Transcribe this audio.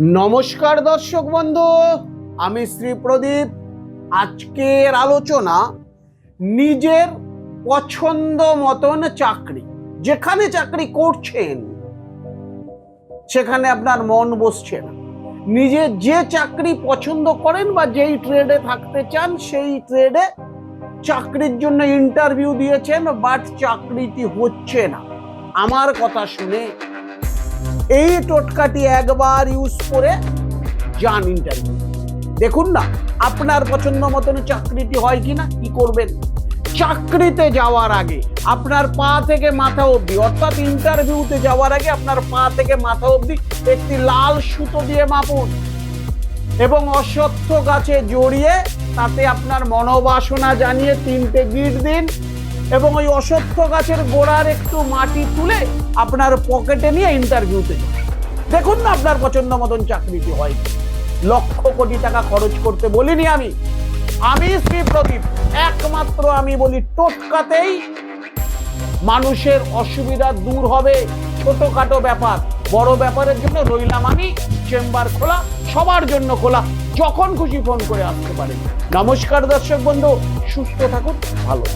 নমস্কার দর্শক বন্ধু, আমি শ্রী প্রদীপ। আজকের আলোচনা নিজের পছন্দ মতন চাকরি। যেখানে চাকরি করছেন, সেখানে আপনার মন বসছে না। নিজে যে চাকরি পছন্দ করেন বা যেই ট্রেডে থাকতে চান, সেই ট্রেডে চাকরির জন্য ইন্টারভিউ দিয়েছেন বাট চাকরিটি হচ্ছে না। আমার কথা শুনে এই টোটকাটি একবার ইউজ করে যান ইন্টারভিউ দেখুন না, আপনার পছন্দ মতন চাকরিটি হয় কিনা, কি করবেন? চাকরিতে যাওয়ার আগে, আপনার পা থেকে মাথা অবধি, অর্থাৎ ইন্টারভিউতে যাওয়ার আগে আপনার পা থেকে মাথা অবধি একটি লাল সুতো দিয়ে মাপুন এবং অশ্বত্থ গাছে জড়িয়ে তাতে আপনার মনোবাসনা জানিয়ে তিনটে গিট দিন। এবং ওই অশ্বত্থ গাছের গোড়ার একটু মাটি তুলে আপনার পকেটে নিয়ে ইন্টারভিউতে দেখুন না আপনার পছন্দ মতন চাকরিটি হয়। লক্ষ কোটি টাকা খরচ করতে বলিনি আমি। আমি শ্রী প্রদীপ। একমাত্র আমি বলি টোটকাতেই মানুষের অসুবিধা দূর হবে। ছোটখাটো ব্যাপার। বড় ব্যাপারের জন্য রইলাম আমি। চেম্বার খোলা, সবার জন্য খোলা। যখন খুশি ফোন করে আসতে পারেন। নমস্কার দর্শক বন্ধু, সুস্থ থাকুন, ভালো।